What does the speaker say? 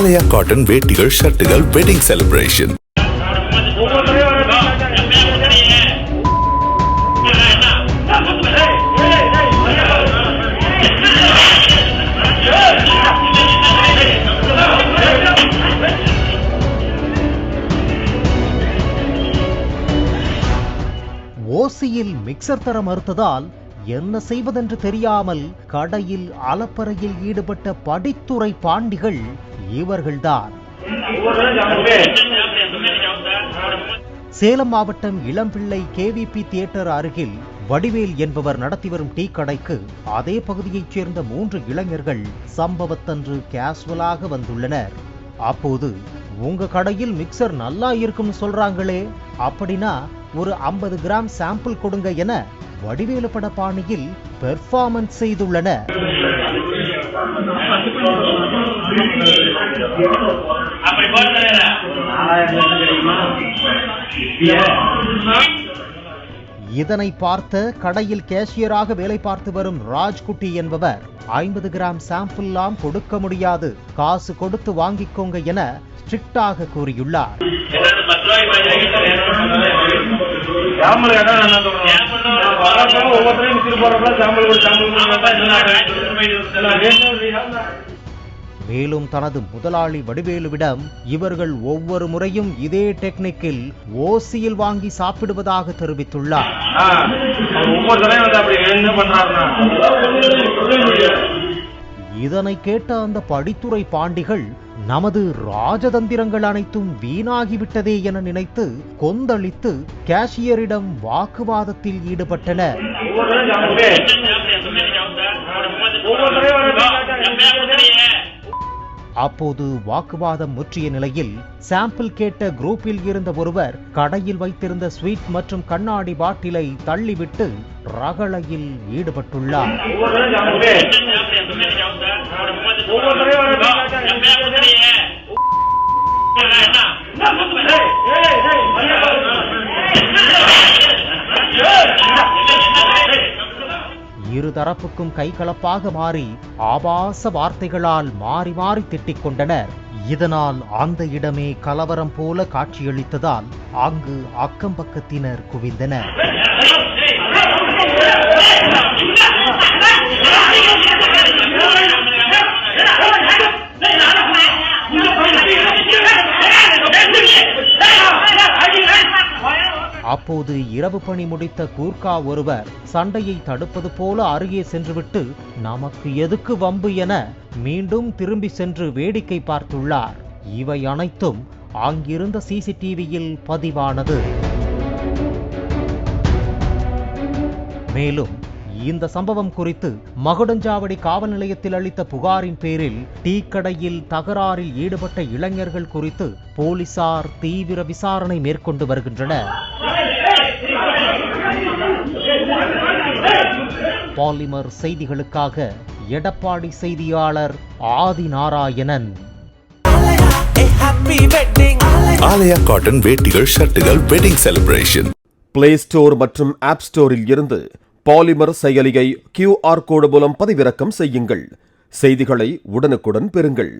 ஆலயா cotton வேட்டிகள் ஷர்ட்டுகள் wedding celebration ஓசியில் மிக்சர் தர மறுத்ததால் என்ன செய்வதென்று தெரியாமல் கடையில் அலப்பறையில் ஈடுபட்ட படித்துறை பாண்டிகள் இவர்கள்தான். சேலம் மாவட்டம் இளம்பிள்ளை கேவிபி தியேட்டர் அருகில் வடிவேல் என்பவர் நடத்தி வரும் டீ கடைக்கு அதே பகுதியைச் சேர்ந்த மூன்று இளைஞர்கள் சம்பவத்தன்று கேஷுவலாக வந்துள்ளனர். அப்போது உங்க கடையில் மிக்சர் நல்லா இருக்கும்னு சொல்றாங்களே அப்படின்னா ஒரு 50 கிராம் சாம்பிள் கொடுங்க என வடிவேலு பட பாணியில் பெர்ஃபார்மன்ஸ் செய்துள்ளனர். அப்படி போட்டு இதனை பார்த்த கடையில் கேஷியராக வேலை பார்த்து வரும் ராஜ்குட்டி என்பவர் ஐம்பது கிராம் சாம்பிள்லாம் கொடுக்க முடியாது. காசு கொடுத்து வாங்கிக்கோங்க என ஸ்ட்ரிக்டாக கூறியுள்ளார். ஒவ்வொருத்தரையும் மேலும் தனது முதலாளி வடிவேலுவிடம் இவர்கள் ஒவ்வொரு முறையும் இதே டெக்னிக்கில் ஓசியில் வாங்கி சாப்பிடுவதாக தெரிவித்துள்ளார். இதனை கேட்ட அந்த படித்துறை பாண்டிகள் நமது ராஜதந்திரங்கள் அனைத்தும் வீணாகிவிட்டதே என நினைத்து கொந்தளித்து கேஷியரிடம் வாக்குவாதத்தில் ஈடுபட்டனர். அப்போது வாக்குவாதம் முற்றிய நிலையில் சாம்பிள் கேட்ட குரூப்பில் இருந்த ஒருவர் கடையில் வைத்திருந்த ஸ்வீட் மற்றும் கண்ணாடி பாட்டிலை தள்ளிவிட்டு ரகளையில் ஈடுபட்டுள்ளார். இரு தரப்புக்கும் கைகலப்பாக மாறி ஆபாச வார்த்தைகளால் மாறி மாறி திட்டிக் கொண்டனர் இதனால் அந்த இடமே கலவரம் போல காட்சியளித்ததால் அங்கு அக்கம் பக்கத்தினர் குவிந்தனர். அப்போது இரவு பணி முடித்த கூர்க்கா ஒருவர் சண்டையை தடுப்பது போல அருகே சென்றுவிட்டு நமக்கு எதுக்கு வம்பு என மீண்டும் திரும்பி சென்று வேடிக்கை பார்த்துள்ளார். இவை அனைத்தும் அங்கிருந்த சிசிடிவியில் பதிவானது. மேலும் இந்த சம்பவம் குறித்து மகுடஞ்சாவடி காவல் நிலையத்தில் அளித்த புகாரின் பேரில் டீ கடையில் தகராறில் ஈடுபட்ட இளைஞர்கள் குறித்து போலீசார் தீவிர விசாரணை மேற்கொண்டு வருகின்றனர். பாலிமர் செய்திகளுக்காக எடப்பாடி செய்தியாளர் ஆதி நாராயணன். ஆலயா காட்டன் வேட்டிகள் ஷர்ட்டுகள் வெட்டிங் செலிப்ரேஷன் பிளே ஸ்டோர் மற்றும் ஆப் ஸ்டோரில் இருந்து பாலிமர் செயலியை கியூஆர் கோடு மூலம் பதிவிறக்கம் செய்யுங்கள். செய்திகளை உடனுக்குடன் பெறுங்கள்.